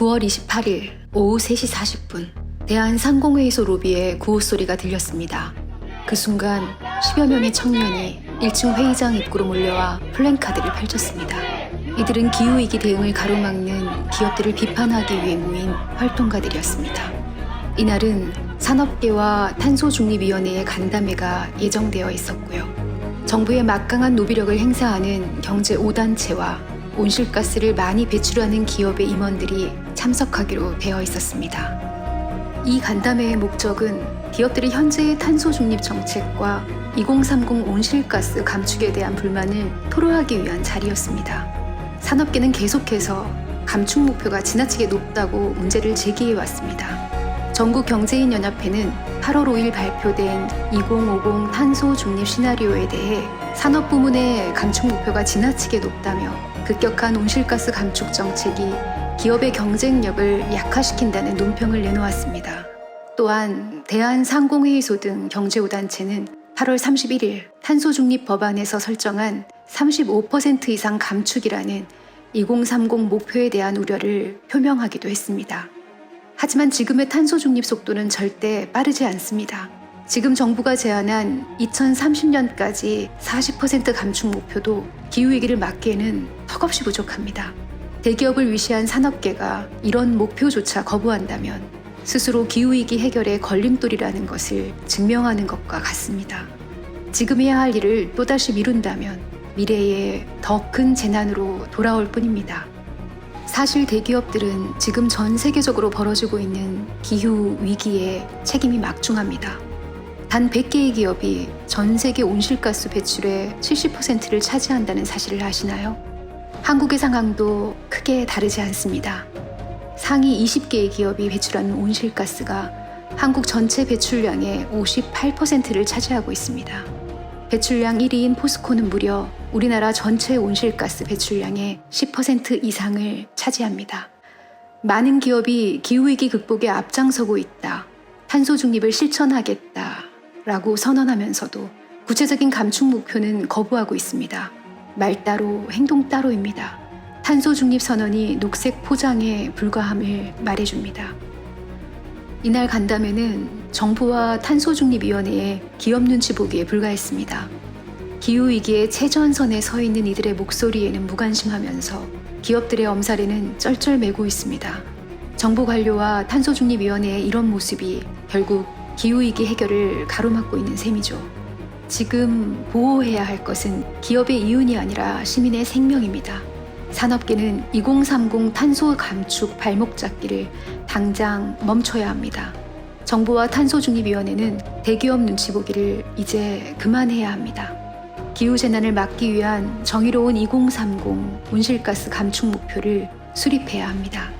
9월 28일 오후 3시 40분 대한상공회의소 로비에 구호 소리가 들렸습니다. 그 순간 10여 명의 청년이 1층 회의장 입구로 몰려와 플랜카드를 펼쳤습니다. 이들은 기후위기 대응을 가로막는 기업들을 비판하기 위해 모인 활동가들이었습니다. 이날은 산업계와 탄소중립위원회의 간담회가 예정되어 있었고요. 정부의 막강한 노비력을 행사하는 경제 5단체와 온실가스를 많이 배출하는 기업의 임원들이 참석하기로 되어 있었습니다. 이 간담회의 목적은 기업들의 현재의 탄소 중립 정책과 2030 온실가스 감축에 대한 불만을 토로하기 위한 자리였습니다. 산업계는 계속해서 감축 목표가 지나치게 높다고 문제를 제기해 왔습니다. 전국 경제인 연합회는 8월 5일 발표된 2050 탄소 중립 시나리오에 대해 산업 부문의 감축 목표가 지나치게 높다며 급격한 온실가스 감축 정책이 기업의 경쟁력을 약화시킨다는 논평을 내놓았습니다. 또한 대한상공회의소 등 경제5단체는 8월 31일 탄소 중립 법안에서 설정한 35% 이상 감축이라는 2030 목표에 대한 우려를 표명하기도 했습니다. 하지만 지금의 탄소 중립 속도는 절대 빠르지 않습니다. 지금 정부가 제안한 2030년까지 40% 감축 목표도 기후위기를 막기에는 턱없이 부족합니다. 대기업을 위시한 산업계가 이런 목표조차 거부한다면 스스로 기후위기 해결에 걸림돌이라는 것을 증명하는 것과 같습니다. 지금 해야 할 일을 또다시 미룬다면 미래에 더 큰 재난으로 돌아올 뿐입니다. 사실 대기업들은 지금 전 세계적으로 벌어지고 있는 기후 위기에 책임이 막중합니다. 단 100개의 기업이 전 세계 온실가스 배출의 70%를 차지한다는 사실을 아시나요? 한국의 상황도 크게 다르지 않습니다. 상위 20개의 기업이 배출하는 온실가스가 한국 전체 배출량의 58%를 차지하고 있습니다. 배출량 1위인 포스코는 무려 우리나라 전체 온실가스 배출량의 10% 이상을 차지합니다. 많은 기업이 기후위기 극복에 앞장서고 있다. 탄소 중립을 실천하겠다. 라고 선언하면서도 구체적인 감축 목표는 거부하고 있습니다. 말 따로 행동 따로입니다. 탄소 중립 선언이 녹색 포장에 불과함을 말해줍니다. 이날 간담회는 정부와 탄소 중립위원회의 기업 눈치 보기에 불과했습니다. 기후 위기의 최전선에 서 있는 이들의 목소리에는 무관심하면서 기업들의 엄살에는 쩔쩔매고 있습니다. 정부 관료와 탄소 중립위원회의 이런 모습이 결국 기후위기 해결을 가로막고 있는 셈이죠. 지금 보호해야 할 것은 기업의 이윤이 아니라 시민의 생명입니다. 산업계는 2030 탄소 감축 발목 잡기를 당장 멈춰야 합니다. 정부와 탄소중립위원회는 대기업 눈치 보기를 이제 그만해야 합니다. 기후재난을 막기 위한 정의로운 2030 온실가스 감축 목표를 수립해야 합니다.